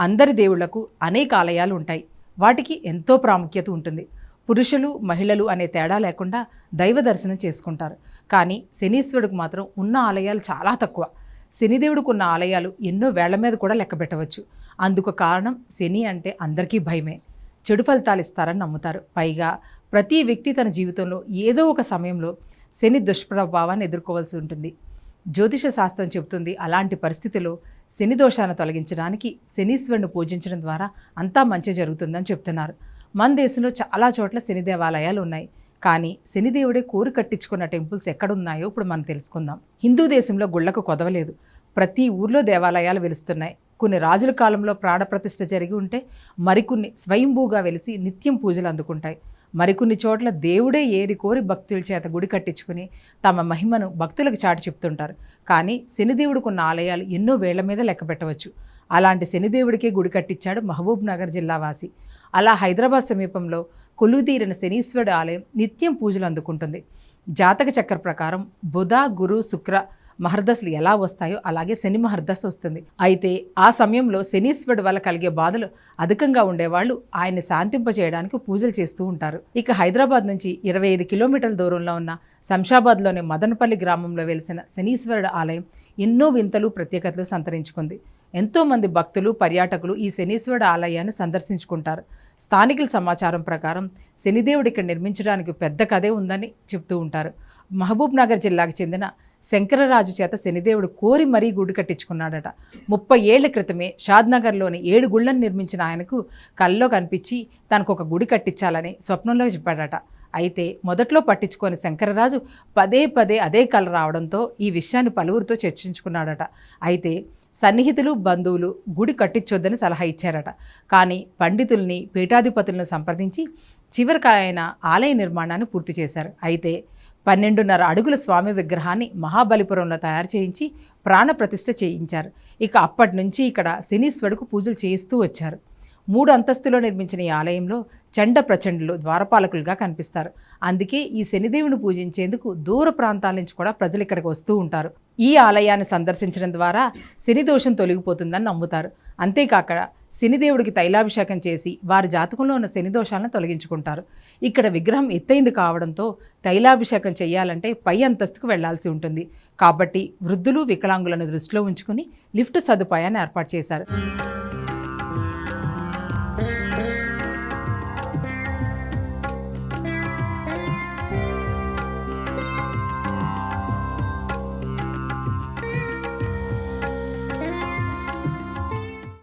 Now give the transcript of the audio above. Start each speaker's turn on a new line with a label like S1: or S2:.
S1: అందరి దేవుళ్ళకు అనేక ఆలయాలు ఉంటాయి. వాటికి ఎంతో ప్రాముఖ్యత ఉంటుంది. పురుషులు మహిళలు అనే తేడా లేకుండా దైవ దర్శనం చేసుకుంటారు. కానీ శనీశ్వరుడికి మాత్రం ఉన్న ఆలయాలు చాలా తక్కువ. శనిదేవుడికి ఉన్న ఆలయాలు ఎన్నో వేళ్ళ మీద కూడా లెక్క పెట్టవచ్చు. అందుకు కారణం శని అంటే అందరికీ భయమే. చెడు ఫలితాలు ఇస్తారని నమ్ముతారు. పైగా ప్రతి వ్యక్తి తన జీవితంలో ఏదో ఒక సమయంలో శని దుష్ప్రభావాన్ని ఎదుర్కోవాల్సి ఉంటుంది. జ్యోతిష శాస్త్రం చెబుతుంది అలాంటి పరిస్థితిలో శని దోషాన్ని తొలగించడానికి శనీశ్వరుని పూజించడం ద్వారా అంతా మంచి జరుగుతుందని చెప్తున్నారు. మన దేశంలో చాలా చోట్ల శని దేవాలయాలు ఉన్నాయి. కానీ శనిదేవుడే కోరు కట్టించుకున్న టెంపుల్స్ ఎక్కడున్నాయో ఇప్పుడు మనం తెలుసుకుందాం. హిందూ దేశంలో గుళ్ళకు కొదవలేదు. ప్రతి ఊర్లో దేవాలయాలు వెలుస్తున్నాయి. కొన్ని రాజుల కాలంలో ప్రాణప్రతిష్ఠ జరిగి ఉంటే మరికొన్ని స్వయంభూగా వెలిసి నిత్యం పూజలు అందుకుంటాయి. మరికొన్ని చోట్ల దేవుడే ఏరి కోరి భక్తుల చేత గుడి కట్టించుకుని తమ మహిమను భక్తులకు చాటి చెప్తుంటారు. కానీ శనిదేవుడికి ఉన్న ఆలయాలు ఎన్నో వేళ్ళ మీద లెక్క పెట్టవచ్చు. అలాంటి శనిదేవుడికే గుడి కట్టించాడు మహబూబ్ నగర్ జిల్లావాసి. అలా హైదరాబాద్ సమీపంలో కొలువుదీరిన శనీశ్వరుడు ఆలయం నిత్యం పూజలు అందుకుంటుంది. జాతక చక్ర ప్రకారం బుధ గురు శుక్ర మహర్దశలు ఎలా వస్తాయో అలాగే శని మహర్దశ వస్తుంది. అయితే ఆ సమయంలో శనీశ్వరుడు వల్ల కలిగే బాధలు అధికంగా ఉండేవాళ్ళు ఆయన్ని శాంతింపజేయడానికి పూజలు చేస్తూ ఉంటారు. ఇక హైదరాబాద్ నుంచి ఇరవై ఐదు కిలోమీటర్ల దూరంలో ఉన్న శంషాబాద్లోని మదనపల్లి గ్రామంలో వెలిసిన శనీశ్వరుడు ఆలయం ఎన్నో వింతలు ప్రత్యేకతలు సంతరించుకుంది. ఎంతోమంది భక్తులు పర్యాటకులు ఈ శనీశ్వరుడు ఆలయాన్ని సందర్శించుకుంటారు. స్థానికుల సమాచారం ప్రకారం శనిదేవుడు ఇక్కడ నిర్మించడానికి పెద్ద కథే ఉందని చెప్తూ ఉంటారు. మహబూబ్ నగర్ జిల్లాకు చెందిన శంకరరాజు చేత శనిదేవుడు కోరి మరీ గుడి కట్టించుకున్నాడట. ముప్పై ఏళ్ళ క్రితమే షాద్నగర్లోని ఏడు గుళ్ళను నిర్మించిన ఆయనకు కల్లో కనిపించి తనకు ఒక గుడి కట్టించాలని స్వప్నంలో చెప్పాడట. అయితే మొదట్లో పట్టించుకొని శంకరరాజు పదే పదే అదే కళ రావడంతో ఈ విషయాన్ని పలువురితో చర్చించుకున్నాడట. అయితే సన్నిహితులు బంధువులు గుడి కట్టించొద్దని సలహా ఇచ్చారట. కానీ పండితుల్ని పీఠాధిపతులను సంప్రదించి చివరికి ఆయన ఆలయ నిర్మాణాన్ని పూర్తి చేశారు. అయితే పన్నెండున్నర అడుగుల స్వామి విగ్రహాన్ని మహాబలిపురంలో తయారు చేయించి ప్రాణప్రతిష్ఠ చేయించారు. ఇక అప్పటి నుంచి ఇక్కడ శనీశ్వరుడుకు పూజలు చేయిస్తూ వచ్చారు. మూడు అంతస్తులో నిర్మించిన ఈ ఆలయంలో చండ ప్రచండులు ద్వారపాలకులుగా కనిపిస్తారు. అందుకే ఈ శనిదేవుని పూజించేందుకు దూర ప్రాంతాల నుంచి కూడా ప్రజలు ఇక్కడికి వస్తూ ఉంటారు. ఈ ఆలయాన్ని సందర్శించడం ద్వారా శని దోషం తొలగిపోతుందని నమ్ముతారు. అంతేకాక శనిదేవుడికి తైలాభిషేకం చేసి వారి జాతకంలో ఉన్న శని దోషాలను తొలగించుకుంటారు. ఇక్కడ విగ్రహం ఎత్తైంది కావడంతో తైలాభిషేకం చేయాలంటే పై అంతస్తుకు వెళ్ళాల్సి ఉంటుంది. కాబట్టి వృద్ధులు వికలాంగులను దృష్టిలో ఉంచుకుని లిఫ్ట్ సదుపాయాన్ని ఏర్పాటు చేశారు.